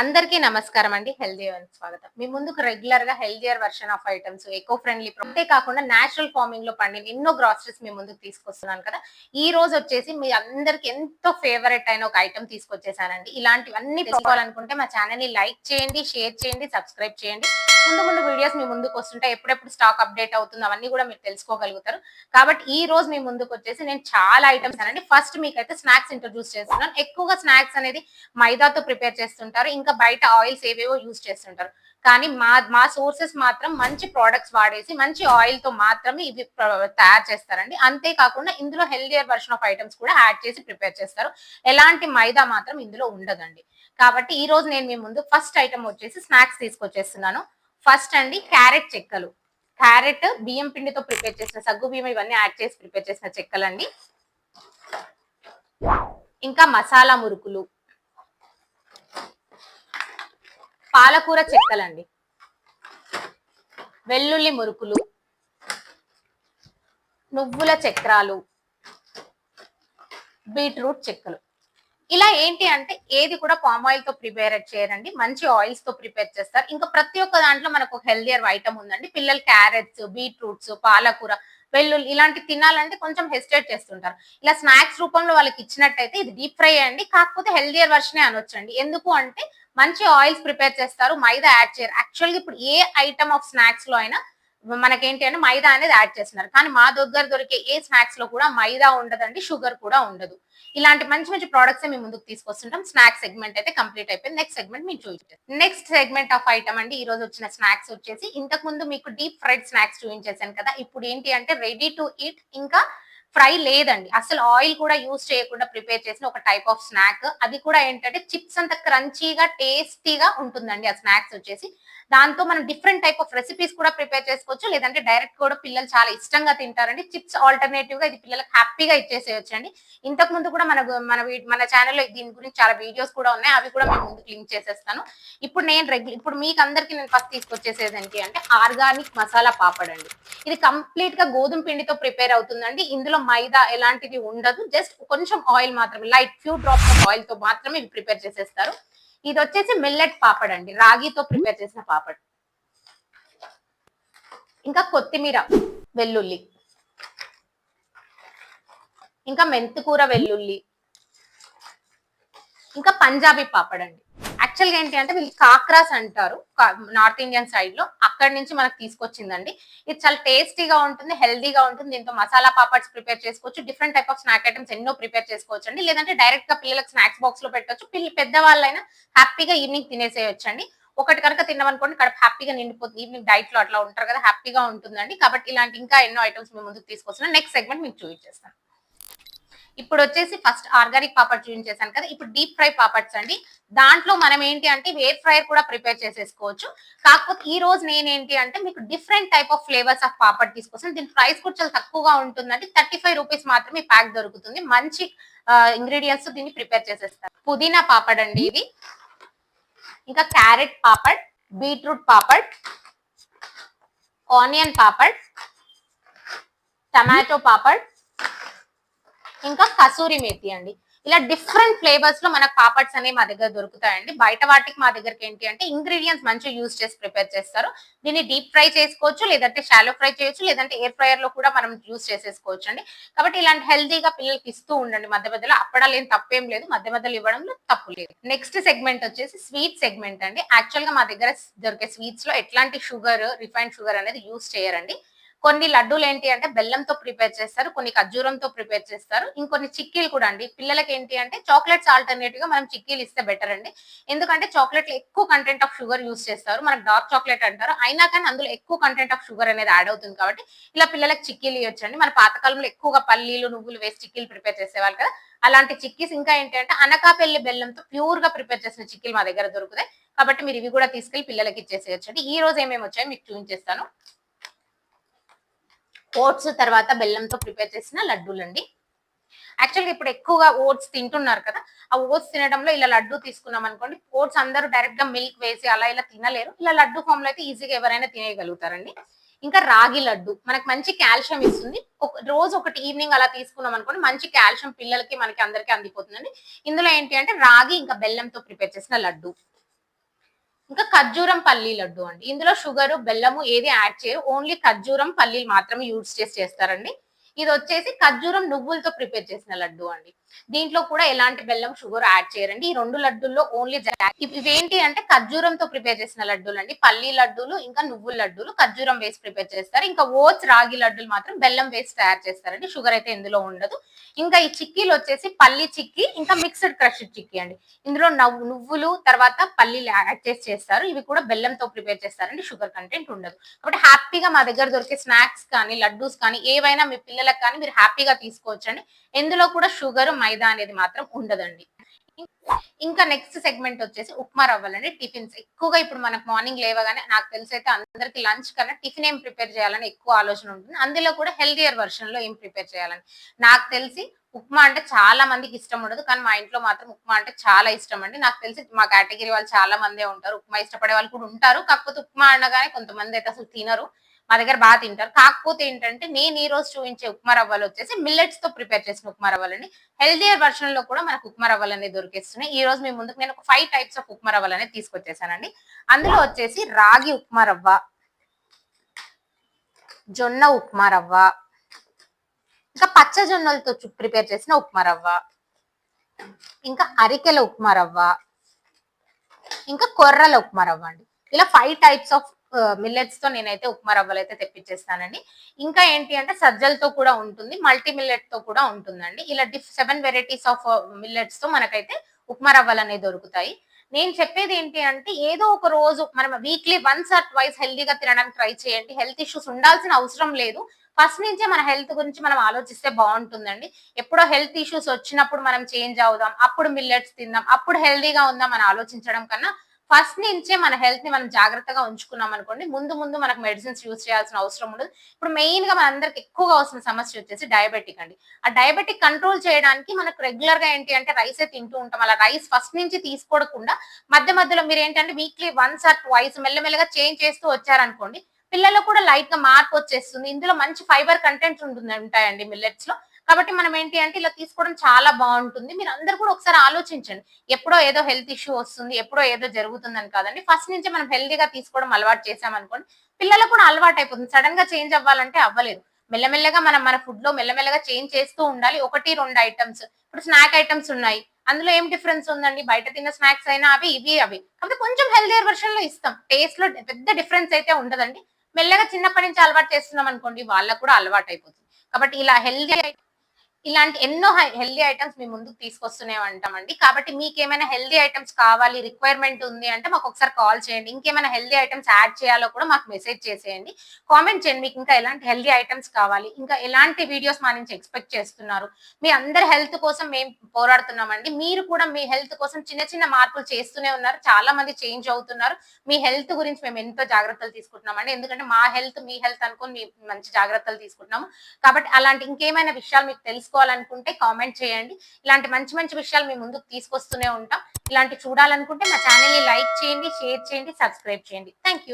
అందరికీ నమస్కారం అండి. హెల్దీ స్వాగతం. మీ ముందుకు రెగ్యులర్గా healthier version of items eco friendly అంతే కాకుండా నేచురల్ ఫార్మింగ్లో పండిన ఎన్నో గ్రాసరీస్ మీ ముందుకు తీసుకొస్తున్నాను కదా. ఈ రోజు వచ్చేసి మీ అందరికి ఎంతో ఫేవరెట్ అయిన ఒక ఐటమ్ తీసుకొచ్చేసానండి. ఇలాంటివన్నీ తెలుసుకోవాలనుకుంటే మా ఛానల్ని లైక్ చేయండి షేర్ చేయండి సబ్స్క్రైబ్ చేయండి. ముందు ముందు వీడియోస్ మీ ముందుకు వస్తుంటాయి. ఎప్పుడెప్పుడు స్టాక్ అప్డేట్ అవుతుంది అవన్నీ కూడా మీరు తెలుసుకోగలుగుతారు. కాబట్టి ఈ రోజు మీ ముందుకు వచ్చేసి నేను చాలా ఐటమ్స్ అనండి. ఫస్ట్ మీకైతే స్నాక్స్ ఇంట్రడ్యూస్ చేస్తున్నాను. ఎక్కువగా స్నాక్స్ అనేది మైదాతో ప్రిపేర్ చేస్తుంటారు. ఇంకా బయట ఆయిల్స్ ఏవేవో యూజ్ చేస్తుంటారు. కానీ మా మా సోర్సెస్ మాత్రం మంచి ప్రోడక్ట్స్ వాడేసి మంచి ఆయిల్తో మాత్రమే ఇవి తయారు చేస్తారండి. అంతేకాకుండా ఇందులో హెల్దియర్ వర్షన్ ఆఫ్ ఐటమ్స్ కూడా యాడ్ చేసి ప్రిపేర్ చేస్తారు. ఎలాంటి మైదా మాత్రం ఇందులో ఉండదండి. కాబట్టి ఈ రోజు నేను మీ ముందు ఫస్ట్ ఐటమ్ వచ్చేసి స్నాక్స్ తీసుకొచ్చేస్తున్నాను. ఫస్ట్ అండి క్యారెట్ చెక్కలు. క్యారెట్ బియ్యం పిండితో ప్రిపేర్ చేసిన సగ్గు బియ్యం ఇవన్నీ యాడ్ చేసి ప్రిపేర్ చేసిన చెక్కలండి. ఇంకా మసాలా మురుకులు. పాలకూర చెక్కలండి. వెల్లుల్లి మురుకులు. నువ్వుల చక్రాలు. బీట్రూట్ చెక్కలు. ఇలా ఏంటి అంటే ఏది కూడా పామ్ ఆయిల్తో ప్రిపేర్ చేయరండి. మంచి ఆయిల్స్తో ప్రిపేర్ చేస్తారు. ఇంకా ప్రతి ఒక్క దాంట్లో మనకు ఒక హెల్దియర్ ఐటమ్ ఉందండి. పిల్లలు క్యారెట్స్ బీట్రూట్స్ పాలకూర వెల్లుల్లి ఇలాంటి తినాలంటే కొంచెం హెసిటేట్ చేస్తుంటారు. ఇలా స్నాక్స్ రూపంలో వాళ్ళకి ఇచ్చినట్టయితే ఇది డీప్ ఫ్రై అండి. కాకపోతే హెల్దియర్ వర్షనే అనొచ్చండి. ఎందుకు అంటే మంచి ఆయిల్స్ ప్రిపేర్ చేస్తారు. మైదా యాడ్ చేయరు. యాక్చువల్గా ఇప్పుడు ఏ ఐటమ్ ఆఫ్ స్నాక్స్లో అయినా మనకేంటి అంటే మైదా అనేది యాడ్ చేస్తున్నారు. కానీ మా దగ్గర దొరికే ఏ స్నాక్స్లో కూడా మైదా ఉండదండి షుగర్ కూడా ఉండదు. ఇలాంటి మంచి మంచి ప్రొడక్ట్స్ మేము ముందుకు తీసుకొస్తుంటాం. స్నాక్స్ సెగ్మెంట్ అయితే కంప్లీట్ అయిపోయింది. నెక్స్ట్ సెగ్మెంట్ మీరు చూపించారు నెక్స్ట్ సెగ్మెంట్ ఆఫ్ ఐటమ్ అండి ఈ రోజు వచ్చిన స్నాక్స్ వచ్చేసి ఇంతకు ముందు మీకు డీప్ ఫ్రైడ్ స్నాక్స్ చూపించేసాను కదా ఇప్పుడు ఏంటి అంటే రెడీ టు ఈట్ ఇంకా ఫ్రై లేదండి. అసలు ఆయిల్ కూడా యూజ్ చేయకుండా ప్రిపేర్ చేసిన ఒక టైప్ ఆఫ్ స్నాక్ అది కూడా ఏంటంటే చిప్స్ అంత క్రంచీగా టేస్టీగా ఉంటుందండి ఆ స్నాక్స్ వచ్చేసి. దాంతో మనం డిఫరెంట్ టైప్ ఆఫ్ రెసిపీస్ కూడా ప్రిపేర్ చేసుకోవచ్చు. లేదంటే డైరెక్ట్ కూడా పిల్లలు చాలా ఇష్టంగా తింటారండి. చిప్స్ ఆల్టర్నేటివ్గా ఇది పిల్లలకు హ్యాపీగా ఇచ్చేసేయచ్చు అండి ఇంతకు ముందు కూడా మన మన మన ఛానల్లో దీని గురించి చాలా వీడియోస్ కూడా ఉన్నాయి. అవి కూడా మేము ముందుకు లింక్ చేసేస్తాను. ఇప్పుడు నేను రెగ్యులర్ ఇప్పుడు మీకు అందరికి నేను ఫస్ట్ తీసుకొచ్చేసేది ఏంటి అంటే ఆర్గానిక్ మసాలా పాపడ్ అండి. ఇది కంప్లీట్గా గోధుమ పిండితో ప్రిపేర్ అవుతుందండి. ఇందులో మైదా ఎలాంటిది ఉండదు. జస్ట్ కొంచెం ఆయిల్ మాత్రమే లైట్ ఫ్యూ డ్రాప్స్ ఆఫ్ ఆయిల్తో మాత్రమే ఇవి ప్రిపేర్ చేసేస్తారు. ఇది వచ్చేసి మిల్లెట్ పాపడ్ అండి రాగితో ప్రిపేర్ చేసిన పాపడ్. ఇంకా కొత్తిమీర వెల్లుల్లి. ఇంకా మెంతికూర వెల్లుల్లి. ఇంకా పంజాబీ పాపడ్ అండి యాక్చువల్గా ఏంటి అంటే వీళ్ళు కాక్రాస్ అంటారు నార్త్ ఇండియన్ సైడ్లో అక్కడి నుంచి మనకు తీసుకొచ్చిందండి. ఇది చాలా టేస్టీగా ఉంటుంది హెల్దీగా ఉంటుంది. దీంతో మసాలా పాపడ్స్ ప్రిపేర్ చేసుకోవచ్చు. Different type of snack items ఎన్నో ప్రిపేర్ చేసుకోవచ్చు అండి లేదంటే డైరెక్ట్గా పిల్లలకు స్నాక్స్ బాక్స్లో పెట్టవచ్చు పిల్ల పెద్దవాళ్ళైనా హ్యాపీగా ఈవినింగ్ తినేసేయచ్చు అండి ఒకటి కనుక తిన్నామనుకోండి కడుపు హ్యాపీగా నిండిపోతుంది. ఈవినింగ్ డైట్లో అట్లా ఉంటారు కదా హ్యాపీగా ఉంటుందండి. కాబట్టి ఇలాంటి ఇంకా ఎన్నో ఐటమ్స్ మేము ముందుకు తీసుకొస్తున్నాం. నెక్స్ట్ సెగ్మెంట్ మీకు చూపించేస్తాను. ఇప్పుడు వచ్చేసి ఫస్ట్ ఆర్గానిక్ పాపడ్ చూపించేసాను కదా ఇప్పుడు డీప్ ఫ్రై పాపడ్స్ అండి. దాంట్లో మనం ఏంటి అంటే ఎయిర్ ఫ్రైర్ కూడా ప్రిపేర్ చేసేసుకోవచ్చు. కాకపోతే ఈ రోజు నేనేంటి అంటే మీకు different type of flavours of papad తీసుకొస్తాను. దీని ప్రైస్ కూడా చాలా తక్కువగా ఉంటుందండి. థర్టీ ఫైవ్ రూపీస్ మాత్రమే ప్యాక్ దొరుకుతుంది. మంచి ఇంగ్రీడియంట్స్ దీన్ని ప్రిపేర్ చేసేస్తారు పుదీనా పాపడ్ అండి ఇది. ఇంకా carrot papad beetroot papad onion papad tomato papad ఇంకా కసూరి మేతి అండి. ఇలా డిఫరెంట్ ఫ్లేవర్స్లో మనకు పాపడ్స్ అనేవి మా దగ్గర దొరుకుతాయండి. బయట వాటికి మా దగ్గరకి ఏంటి అంటే ఇంగ్రీడియంట్స్ మంచిగా యూజ్ చేసి ప్రిపేర్ చేస్తారు. దీన్ని డీప్ ఫ్రై చేసుకోవచ్చు లేదంటే షాలో ఫ్రై చేయొచ్చు లేదంటే ఎయిర్ ఫ్రైయర్లో కూడా మనం యూజ్ చేసేసుకోవచ్చు అండి కాబట్టి ఇలాంటి హెల్దీగా పిల్లలకి ఇస్తూ ఉండండి మధ్య మధ్యలో. అప్పడాలు ఏం తప్పేం లేదు. మధ్య మధ్యలో ఇవ్వడంలో తప్పు లేదు. నెక్స్ట్ సెగ్మెంట్ వచ్చేసి స్వీట్ సెగ్మెంట్ అండి. యాక్చువల్గా మా దగ్గర దొరికే స్వీట్స్లో ఎట్లాంటి షుగర్ రిఫైన్డ్ షుగర్ అనేది యూజ్ చేయరండి. కొన్ని లడ్డూలు ఏంటి అంటే బెల్లంతో ప్రిపేర్ చేస్తారు కొన్ని ఖర్జూరంతో ప్రిపేర్ చేస్తారు ఇంకొన్ని చిక్కీలు కూడా అండి. పిల్లలకి ఏంటి అంటే చాక్లెట్స్ ఆల్టర్నేటివ్గా మనం చిక్కీలు ఇస్తే బెటర్ అండి. ఎందుకంటే చాక్లెట్లో ఎక్కువ కంటెంట్ ఆఫ్ షుగర్ యూస్ చేస్తారు. మనకు డార్క్ చాక్లెట్ అంటారు. అయినా కానీ అందులో ఎక్కువ కంటెంట్ ఆఫ్ షుగర్ అనేది యాడ్ అవుతుంది కాబట్టి ఇలా పిల్లలకి చిక్కీలు ఇవ్వచ్చండి. మన పాతకాలంలో ఎక్కువగా పల్లీలు నువ్వులు వేసి చిక్కీలు ప్రిపేర్ చేసేవాళ్ళు కదా. అలాంటి చిక్కీస్ ఇంకా ఏంటి అంటే అనకాపల్లి బెల్లంతో ప్యూర్గా ప్రిపేర్ చేసిన చిక్కీలు మా దగ్గర దొరుకుతాయి. కాబట్టి మీరు ఇవి కూడా తీసుకెళ్ళి పిల్లలకి ఇచ్చేసేయచ్చండి. ఈ రోజు ఏమేమి వచ్చాయో మీకు చూపించేస్తాను. ఓట్స్ తర్వాత బెల్లంతో ప్రిపేర్ చేసిన లడ్డూలు అండి యాక్చువల్గా ఇప్పుడు ఎక్కువగా ఓట్స్ తింటున్నారు కదా ఆ ఓట్స్ తినడంలో ఇలా లడ్డు తీసుకున్నాం అనుకోండి ఓట్స్ అందరూ డైరెక్ట్గా మిల్క్ వేసి అలా ఇలా తినలేరు. ఇలా లడ్డు ఫామ్లో అయితే ఈజీగా ఎవరైనా తినేయగలుగుతారండి. ఇంకా రాగి లడ్డు మనకి మంచి కాల్షియం ఇస్తుంది. ఒక రోజు ఒకటి ఈవినింగ్ అలా తీసుకున్నాం అనుకోండి మంచి కాల్షియం పిల్లలకి మనకి అందరికీ అందిపోతుందండి. ఇందులో ఏంటి అంటే రాగి ఇంకా బెల్లంతో ప్రిపేర్ చేసిన లడ్డు. ఇంకా ఖర్జూరం పల్లి లడ్డు అండి. ఇందులో షుగర్ బెల్లము ఏది యాడ్ చేయరు. ఓన్లీ ఖర్జూరం పల్లీలు మాత్రమే యూజ్ చేసి చేస్తారండి. ఇది వచ్చేసి ఖర్జూరం నువ్వులతో ప్రిపేర్ చేసిన లడ్డు అండి. దీంట్లో కూడా ఎలాంటి బెల్లం షుగర్ యాడ్ చేయరండి. ఈ రెండు లడ్డూల్లో ఓన్లీ ఇవేంటి అంటే ఖర్జూరంతో ప్రిపేర్ చేసిన లడ్డూలు అండి పల్లీ లడ్డూలు ఇంకా నువ్వుల లడ్డూలు ఖర్జూరం వేసి ప్రిపేర్ చేస్తారు. ఇంకా ఓట్స్ రాగి లడ్డూలు మాత్రం బెల్లం వేసి తయారు చేస్తారండి. షుగర్ అయితే ఇందులో ఉండదు. ఇంకా ఈ చిక్కీలు వచ్చేసి పల్లి చిక్కీ ఇంకా మిక్స్డ్ క్రష్డ్ చిక్కీ అండి. ఇందులో నువ్వులు తర్వాత పల్లీలు యాడ్ చేసి చేస్తారు. ఇవి కూడా బెల్లంతో ప్రిపేర్ చేస్తారండి. షుగర్ కంటెంట్ ఉండదు. కాబట్టి హ్యాపీగా మా దగ్గర దొరికే స్నాక్స్ కానీ లడ్డూస్ కానీ ఏవైనా మీ పిల్లలకు కానీ మీరు హ్యాపీగా తీసుకోవచ్చండి. ఇందులో కూడా షుగర్ మైదా అనేది మాత్రం ఉండదండి. ఇంకా నెక్స్ట్ సెగ్మెంట్ వచ్చేసి ఉప్మా రవ్వలండి. టిఫిన్స్ ఎక్కువగా ఇప్పుడు మనకు మార్నింగ్ లేవగానే నాకు తెలిసి అయితే అందరికి లంచ్ కన్నా టిఫిన్ ఏం ప్రిపేర్ చేయాలని ఎక్కువ ఆలోచన ఉంటుంది. అందులో కూడా హెల్దియర్ వర్షన్లో ఏం ప్రిపేర్ చేయాలని. నాకు తెలిసి ఉప్మా అంటే చాలా మందికి ఇష్టం ఉండదు. కానీ మా ఇంట్లో మాత్రం ఉప్మా అంటే చాలా ఇష్టం అండి. నాకు తెలిసి మా కేటగిరీ వాళ్ళు చాలా మందే ఉంటారు. ఉప్మా ఇష్టపడే వాళ్ళు కూడా ఉంటారు. కాకపోతే ఉప్మా అనగానే కొంతమంది అయితే అసలు తినరు. మా దగ్గర బాగా తింటారు. కాకపోతే ఏంటంటే నేను ఈ రోజు చూపించే ఉప్మా రవ్వలు వచ్చేసి మిల్లెట్స్తో ప్రిపేర్ చేసిన ఉప్మా రవ్వలని హెల్దియర్ వర్షన్లో కూడా మనకు ఉప్మా రవ్వలు అనేది దొరికిస్తున్నాయి. ఈ రోజు మీ ముందుకు నేను ఒక ఫైవ్ టైప్స్ ఆఫ్ ఉప్మా రవ్వలు అనేది తీసుకొచ్చేసానండి. అందులో వచ్చేసి రాగి ఉప్మా రవ్వ జొన్న ఉప్మా రవ్వ ఇంకా పచ్చ జొన్నలతో ప్రిపేర్ చేసిన ఉప్మా రవ్వ ఇంకా అరికెల ఉప్మా రవ్వ ఇంకా కొర్రల ఉప్మా రవ్వ అండి. ఇలా ఫైవ్ టైప్స్ ఆఫ్ మిల్లెట్స్తో నేనైతే ఉప్మా రవ్వలు అయితే తెప్పించేస్తానండి. ఇంకా ఏంటి అంటే సజ్జలతో కూడా ఉంటుంది మల్టీ మిల్లెట్తో కూడా ఉంటుందండి. ఇలా డిఫ్ సెవెన్ వెరైటీస్ ఆఫ్ మిల్లెట్స్తో మనకైతే ఉప్మా రవ్వలు అనేవి దొరుకుతాయి. నేను చెప్పేది ఏంటి అంటే ఏదో ఒక రోజు మనం వీక్లీ వన్స్ ఆర్ ట్వైస్ హెల్దీగా తినడానికి ట్రై చేయండి. హెల్త్ ఇష్యూస్ ఉండాల్సిన అవసరం లేదు. ఫస్ట్ నుంచే మన హెల్త్ గురించి మనం ఆలోచిస్తే బాగుంటుందండి. ఎప్పుడో హెల్త్ ఇష్యూస్ వచ్చినప్పుడు మనం చేంజ్ అవుదాం అప్పుడు మిల్లెట్స్ తిందాం అప్పుడు హెల్దీగా ఉందాం అని ఆలోచించడం కన్నా ఫస్ట్ నుంచే మన హెల్త్ని మనం జాగ్రత్తగా ఉంచుకున్నాం అనుకోండి ముందు ముందు మనకు మెడిసిన్స్ యూజ్ చేయాల్సిన అవసరం ఉండదు. ఇప్పుడు మెయిన్గా మనందరికి ఎక్కువగా వస్తున్న సమస్య వచ్చేసి డయాబెటిక్ అండి. ఆ డయాబెటిక్ కంట్రోల్ చేయడానికి మనకు రెగ్యులర్గా ఏంటి అంటే రైస్ తింటూ ఉంటాం. అలా రైస్ ఫస్ట్ నుంచి తీసుకోకుండా మధ్య మధ్యలో మీరు ఏంటంటే వీక్లీ వన్స్ ఆర్ ట్వైస్ మెల్లమెల్లగా చేంజ్ చేస్తూ వచ్చారనుకోండి పిల్లలు కూడా లైట్గా మార్పు వచ్చేస్తుంది. ఇందులో మంచి ఫైబర్ కంటెంట్ ఉంటుంది ఉంటాయండి మిల్లెట్స్లో. కాబట్టి మనం ఏంటి అంటే ఇలా తీసుకోవడం చాలా బాగుంటుంది. మీరు అందరు కూడా ఒకసారి ఆలోచించండి. ఎప్పుడో ఏదో హెల్త్ ఇష్యూ వస్తుంది ఎప్పుడో ఏదో జరుగుతుందని కాదండి. ఫస్ట్ నుంచి మనం హెల్తీగా తీసుకోవడం అలవాటు చేసామనుకోండి పిల్లలకు కూడా అలవాటు అయిపోతుంది. సడన్గా చేంజ్ అవ్వాలంటే అవ్వలేదు. మెల్లమెల్లగా మనం మన ఫుడ్లో మెల్లమెల్లగా చేంజ్ చేస్తూ ఉండాలి. ఒకటి రెండు ఐటమ్స్ ఇప్పుడు స్నాక్ ఐటమ్స్ ఉన్నాయి. అందులో ఏం డిఫరెన్స్ ఉందండి? బయట తిన్న స్నాక్స్ అయినా అవి ఇవి అవి. కాబట్టి కొంచెం హెల్దియర్ వర్షన్లో ఇస్తాం. టేస్ట్లో పెద్ద డిఫరెన్స్ అయితే ఉండదండి. మెల్లగా చిన్నప్పటి నుంచి అలవాటు చేస్తున్నాం అనుకోండి వాళ్ళకు కూడా అలవాటు అయిపోతుంది. కాబట్టి ఇలా హెల్దీ ఇలాంటి ఎన్నో హెల్దీ ఐటమ్స్ మీ ముందుకు తీసుకొస్తూనే ఉంటామండి కాబట్టి మీకు ఏమైనా హెల్దీ ఐటమ్స్ కావాలి రిక్వైర్మెంట్ ఉంది అంటే మాకు ఒకసారి కాల్ చేయండి. ఇంకేమైనా హెల్దీ ఐటమ్స్ యాడ్ చేయాలో కూడా మాకు మెసేజ్ చేసేయండి. కామెంట్ చేయండి మీకు ఇంకా ఎలాంటి హెల్దీ ఐటమ్స్ కావాలి ఇంకా ఎలాంటి వీడియోస్ మా నుంచి ఎక్స్పెక్ట్ చేస్తున్నారు. మీ అందరి హెల్త్ కోసం మేము పోరాడుతున్నామండి మీరు కూడా మీ హెల్త్ కోసం చిన్న చిన్న మార్పులు చేస్తూనే ఉన్నారు. చాలా మంది చేంజ్ అవుతున్నారు. మీ హెల్త్ గురించి మేము ఎంతో జాగ్రత్తలు తీసుకుంటున్నామండి ఎందుకంటే మా హెల్త్ మీ హెల్త్ అనుకుని మంచి జాగ్రత్తలు తీసుకుంటున్నాము. కాబట్టి అలాంటి ఇంకేమైనా విషయాలు మీకు తెలుసు తెలుసుకోవాలనుకుంటే కామెంట్ చేయండి. ఇలాంటి మంచి మంచి విషయాలు మీ ముందుకు తీసుకొస్తూనే ఉంటాం. ఇలాంటి చూడాలనుకుంటే మా ఛానల్ని లైక్ చేయండి షేర్ చేయండి సబ్స్క్రైబ్ చేయండి. థ్యాంక్